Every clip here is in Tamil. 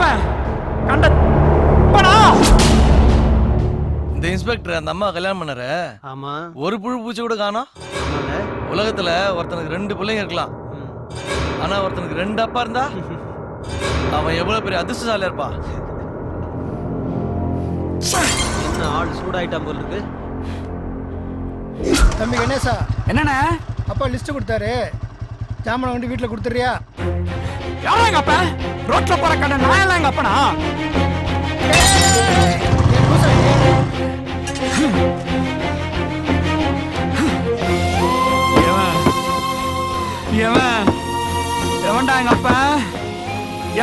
அப்பன் கண்ட அப்பனா இந்த இன்ஸ்பெக்டர் அந்த அம்மா கல்யாணம் பண்ணார. ஆமா. ஒரு புழு பூச்சி கூட காணோம். உலகத்துல ஒருத்தனுக்கு ரெண்டு பிள்ளைங்க இருக்கலாம். ம். ஆனா ஒருத்தனுக்கு ரெண்டு அப்பா இருந்தா அவன் எவ்வளவு பெரிய அதிர்ஷ்டசாலியா இருப்பா என்ன ஆள் சூடாயிட்டான் போல இருக்கு. தம்பி கணேசா என்னண்ணே? அப்பா லிஸ்ட் கொடுத்தாரு. ஜாமான் கொண்டு வீட்டில் கொடுத்துறியா யாரா எங்க அப்ப? ரோட்ல போற கண்ட நாயெல்லாம் எங்க அப்பனா? எவன்? எவன்? எவன்டா எங்க அப்ப?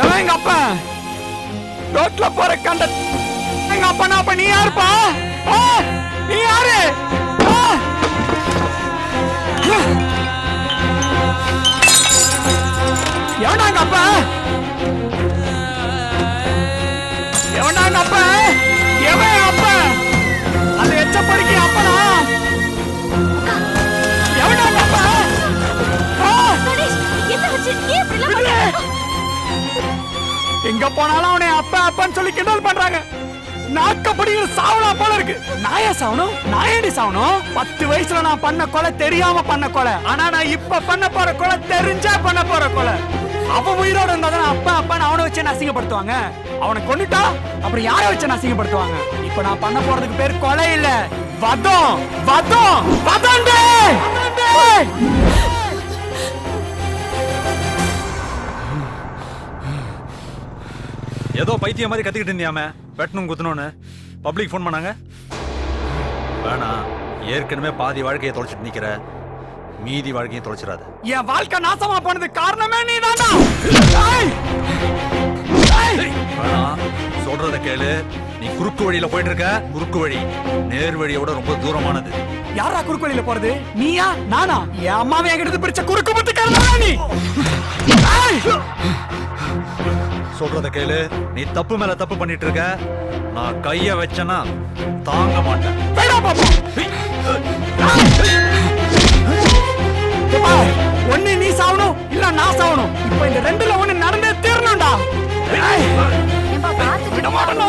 எவன் எங்க அப்ப? ரோட்ல போற கண்ட எங்க அப்பனா அப்ப நீ யாருப்பா? நீ யாரு? அப்பனா எவன்டா எங்க அப்பன்? ஆ! கணேஷ் என்ன ஆச்சு? ஏன் இப்படி எல்லாம் பண்ற? எங்க போனாலும் அவனை அப்பா அப்பான்னு சொல்லி கிண்டல் பண்றாங்க. நாக்கப்படிங்கிற சாவனா போல இருக்கு. நாயா சாவணும்? நாயடி சாவணும்? பத்து வயசுல நான் பண்ண கொலை தெரியாம பண்ண கொலை. ஆனா நான் இப்ப பண்ண போற கொலை தெரிஞ்சா பண்ண போற கொலை. அவன் உயிரோட இருந்தா தான் அப்பா அப்பான்னு அவனை வச்சு அசிங்கப்படுத்துவாங்க? அவனை கொண்டுட்டா அப்புறம் யாரை வச்சு அசிங்கப்படுத்துவாங்க? இப்ப நான் பண்ண போறதுக்கு பேர் கொலை இல்ல. வதம் வதம் வதண்டே ஏதோ பைத்தியம் மாதிரி கத்திக்கிட்டு இருந்தியாமே? வெட்டணும் குத்தணும்னு பப்ளிக் ஃபோன் பண்ணாங்க. வேணாம் ஏற்கனவே பாதி வாழ்க்கையை தொலைச்சிட்டு நிக்கிற. மீதி வாழ்க்கையை தொலைச்சிடாத. என் வாழ்க்கை நாசமா போனது காரணமே நீ தாண்டா வேணாம் சொல்றத கேளு. நீ குறுக்கு வழியில போயிட்டு இருக்க குறுக்கு வழி. நேர் வழியோட ரொம்ப தூரமானது. யாரா குறுக்கு வழியில போறது? நீயா? நானா? என் அம்மாவை என்கிட்ட பிரிச்ச குறுக்கு புத்துக்காரனா நீ! சொல்றத கேளு. நீ தப்பு மேல தப்பு பண்ணிட்டு இருக்க நான் கைய வச்சேன்னா தாங்க மாட்டேன். ஒண்ணு நீ சாவணும் இல்ல நான் சாவணும். இப்ப இந்த ரெண்டுல ஒண்ணு நடந்தே தீரணும்டா. விட மாட்டேன்.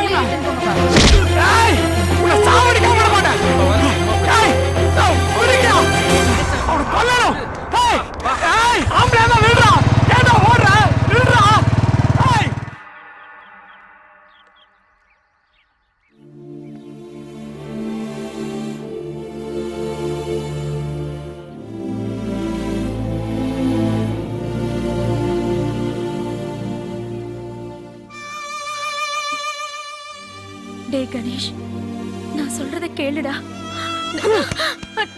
டேய் கணேஷ். நான் சொல்றத கேளுடா.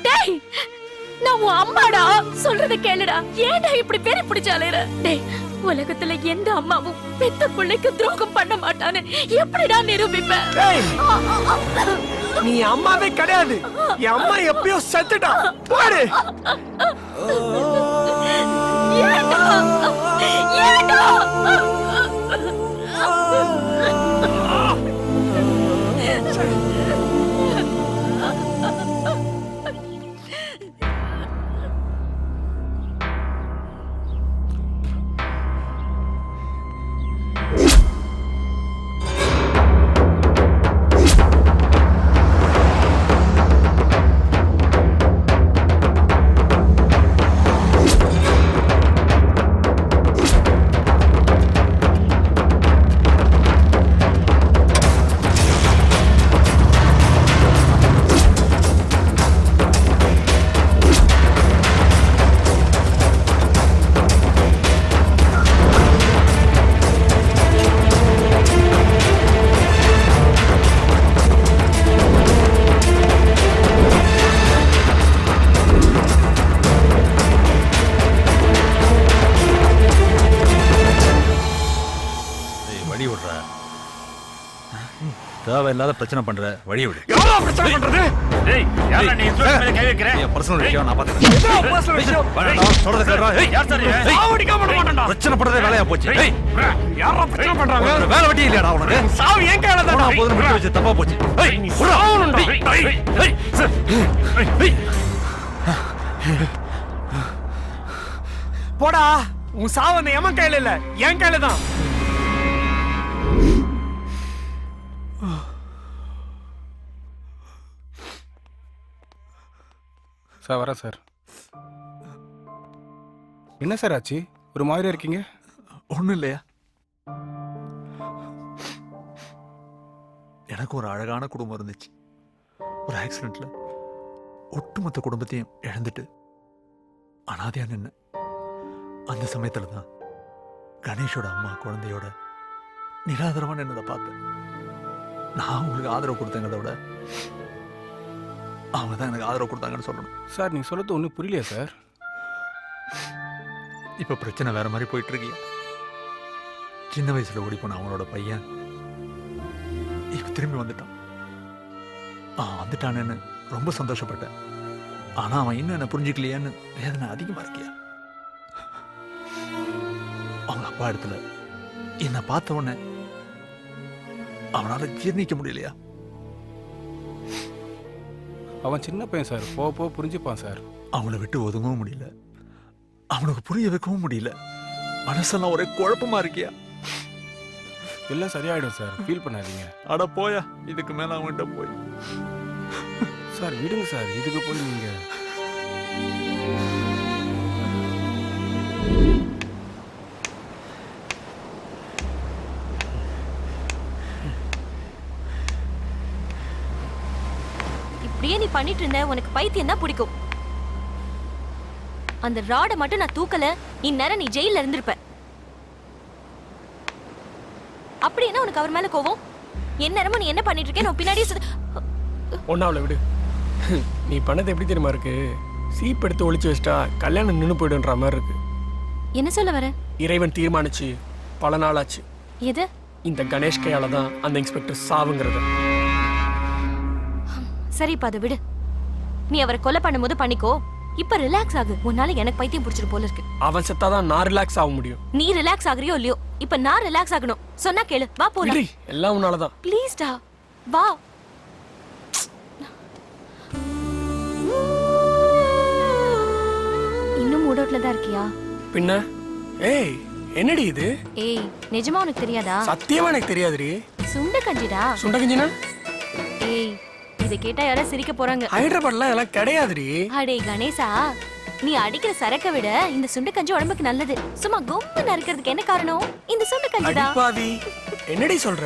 டேய் நான் உன் அம்மாடா. சொல்றத கேளுடா. ஏன்டா இப்படி பேரி பிடிச்சாலேற டேய் உலகத்துல எந்த அம்மாவும் பெத்த பிள்ளைக்கு துரோகம் பண்ண மாட்டான்னு எப்படிடா நிரூபிப்ப? நீ அம்மாவே கிடையாது. என் அம்மா எப்பயோ செத்துட்டா. போடு. ஏன்டா தேவையில்லாத பிரச்சனை பண்ற வழி விடு யாரா பிரச்சனை பண்றது ஏய், என் personal விஷயம் நான் பாத்துக்கிறேன். personal விஷயம்? வேணாம்டா, சொல்றத கேளுடா. ஏய், ஏய், சாவடிக்காம விட மாட்டேன்டா பிரச்சனை பண்றதே வேலையா போச்சு ஏய், யாரா பிரச்சனை பண்றாங்க வேலை வெட்டி இல்லையாடா உனக்கு சாவு என் கையில தான் போதும் விட்டு வச்சு தப்பா போச்சு ஏய், நீ. சாவணும்டா. ஏய், சார். ஏய், ஏய். போடா உன் சாவு அந்த எமன் கையில இல்ல என் கையில தான் சார் வரேன் சார். என்ன சார் ஆச்சு? ஒரு மாதிரி இருக்கீங்க? ஒன்றும் இல்லையா? எனக்கு ஒரு அழகான குடும்பம் இருந்துச்சு. ஒரு ஆக்சிடெண்ட்ல ஒட்டுமொத்த குடும்பத்தையும் இழந்துட்டு அனாதையா நின்ன அந்த சமயத்தில் தான் கணேஷோட அம்மா குழந்தையோட நிராதரமா என்னதை பார்த்தேன். நான் உங்களுக்கு ஆதரவு கொடுத்தேங்கிறத விட அவங்க தான் எனக்கு ஆதரவு கொடுத்தாங்கன்னு சொல்லணும். சார் நீங்க சொல்றது ஒன்றும் புரியலையா சார்? இப்ப பிரச்சனை வேற மாதிரி போயிட்டு இருக்கியா சின்ன வயசுல ஓடி போன அவங்களோட பையன் இப்ப திரும்பி வந்துட்டான். அவன் வந்துட்டானேன்னு ரொம்ப சந்தோஷப்பட்டேன். ஆனா அவன் இன்னும் என்ன புரிஞ்சுக்கலையேன்னு வேதனை அதிகமா இருக்கியா? அவங்க அப்பா இடத்துல என்னை பார்த்த உடனே அவனால ஜீர்ணிக்க முடியலையா? அவன் சின்ன பையன் சார். போக போக புரிஞ்சுப்பான் சார். அவங்கள விட்டு ஒதுங்கவும் முடியல. அவனுக்கு புரிய வைக்கவும் முடியல. மனசெல்லாம் ஒரே குழப்பமா இருக்கியா? எல்லாம் சரியாயிடும் சார். ஃபீல் பண்ணாதீங்க. அட போயா இதுக்கு மேல அவன்கிட்ட போய். சார் விடுங்க சார். இதுக்கு போய் நீங்க நீ பண்ணிட்டு இருந்த? உனக்கு பைத்தியம் தான் பிடிக்கும். அந்த ராட மட்டும் நான் தூக்கல. இந்நேரம் நீ ஜெயில இருந்திருப்ப. அப்படி என்ன உனக்கு அவர் மேல கோவம்? எந்நேரமும் நீ என்ன பண்ணிட்டு இருக்க நான் பின்னாடியே சுத்த- ஒன்னாவில் விடு. நீ பண்ணது எப்படி தெரியுமா இருக்கு? சீப் எடுத்து ஒளிச்சு வச்சிட்டா கல்யாணம் நின்று போயிடுன்ற மாதிரி இருக்கு. என்ன சொல்ல வர? இறைவன் தீர்மானிச்சு பல நாள் ஆச்சு எது? இந்த கணேஷ் கையால தான் அந்த இன்ஸ்பெக்டர் சாவுங்கிறது. சரி இப்ப அதை விடு. நீ அவரை கொலை பண்ணும்போது பண்ணிக்கோ. இப்ப ரிலாக்ஸ் ஆகு. உன்னால எனக்கு பைத்தியம் பிடிச்சிட்டு போல இருக்கு. அவன் செத்தாதான் நான் ரிலாக்ஸ் ஆக முடியும். நீ ரிலாக்ஸ் ஆகுறியோ இல்லையோ இப்ப நான் ரிலாக்ஸ் ஆகணும். சொன்னா கேளு. வா போலாம். விடு. எல்லாம் உன்னாலதான். ப்ளீஸ் டா. வா. இன்னும் மூடோட்ல தான் இருக்கியா? பின்ன? ஏய் என்னடி இது? ஏய் நிஜமா உனக்கு தெரியாதா? சத்தியமா எனக்கு தெரியாதுடி. சுண்ட கஞ்சிடா? சுண்டகஞ்சினா இத கேட்டா யாரும் சிரிக்க போறாங்க. ஹைதராபாத்லாம் இதெல்லாம் கிடையாதுடி. அடே கணேசா நீ அடிக்கிற சரக்க விட இந்த சுண்ட கஞ்சி உடம்புக்கு நல்லது. சும்மா கொம்பு நறுக்கிறதுக்கு என்ன காரணம்? இந்த சுண்ட கஞ்சிடா அடிப்பாவி என்னடி சொல்ற?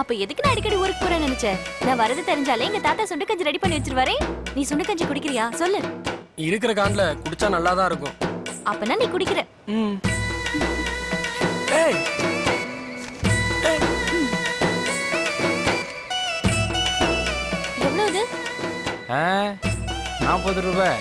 அப்ப எதுக்கு நான் அடிக்கடி ஊருக்கு போறேன்னு நினைச்சேன்? நான் வரது தெரிஞ்சாலே எங்க தாத்தா சுண்ட கஞ்சி ரெடி பண்ணி வச்சிருவாரே. நீ சுண்ட கஞ்சி குடிக்கிறியா? சொல்லு. இருக்கிற காண்ல குடிச்சா நல்லா தான் இருக்கும். அப்பனா நீ குடிக்கிற. ம். ஏய் நாற்பது ரூபாய்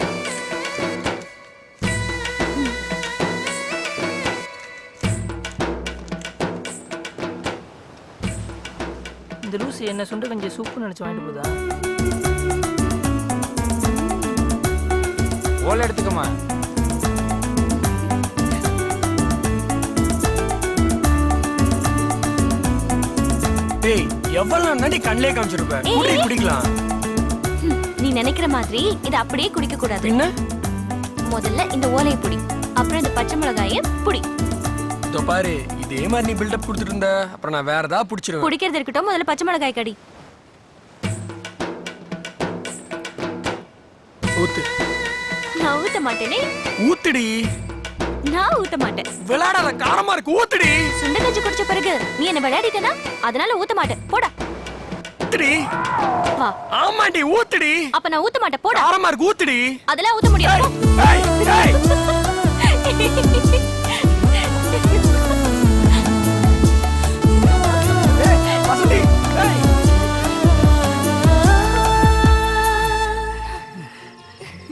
இந்த லூசி என்ன சுண்ட கஞ்சி சூப்பு நினைச்சு வாங்கிட்டு போதா? ஓலை எடுத்துக்கமா டேய் எவ்வளவு நடி கண்ணிலே காமிச்சிருப்ப? ஏய். குடி குடிக்கலாம். நினைக்கிற மாதிரி இத அப்படியே குடிக்க கூடாது. பின்ன முதல்ல இந்த ஓலையை புடி அப்புறம் இந்த பச்சை மிளகாய புடி. இதோ பாரு இதே மாதிரி நீ பில்டப் கொடுத்துட்டு இருந்த அப்புறம் நான் வேற ஏதாவது பிடிச்சிருவேன். குடிக்கிறது இருக்கட்டும் முதல்ல பச்சை மிளகாய் கடி. ஊத்து. நான் ஊத்த மாட்டேனே. ஊத்துடி. நான் ஊத்த மாட்டேன். விளையாடாத காரமா இருக்கு ஊத்துடி. சுண்ட கஞ்சி குடிச்ச பிறகு நீ என்ன விளையாடிட்டனா? அதனால ஊத்த மாட்டேன். போடா. ஊத்துடி. ஆமாண்டி ஊத்துடி. அப்ப நான் ஊத்த மாட்டேன் போடா. காரமா இருக்கு ஊத்துடி. அதெல்லாம் ஊத்த முடியாது.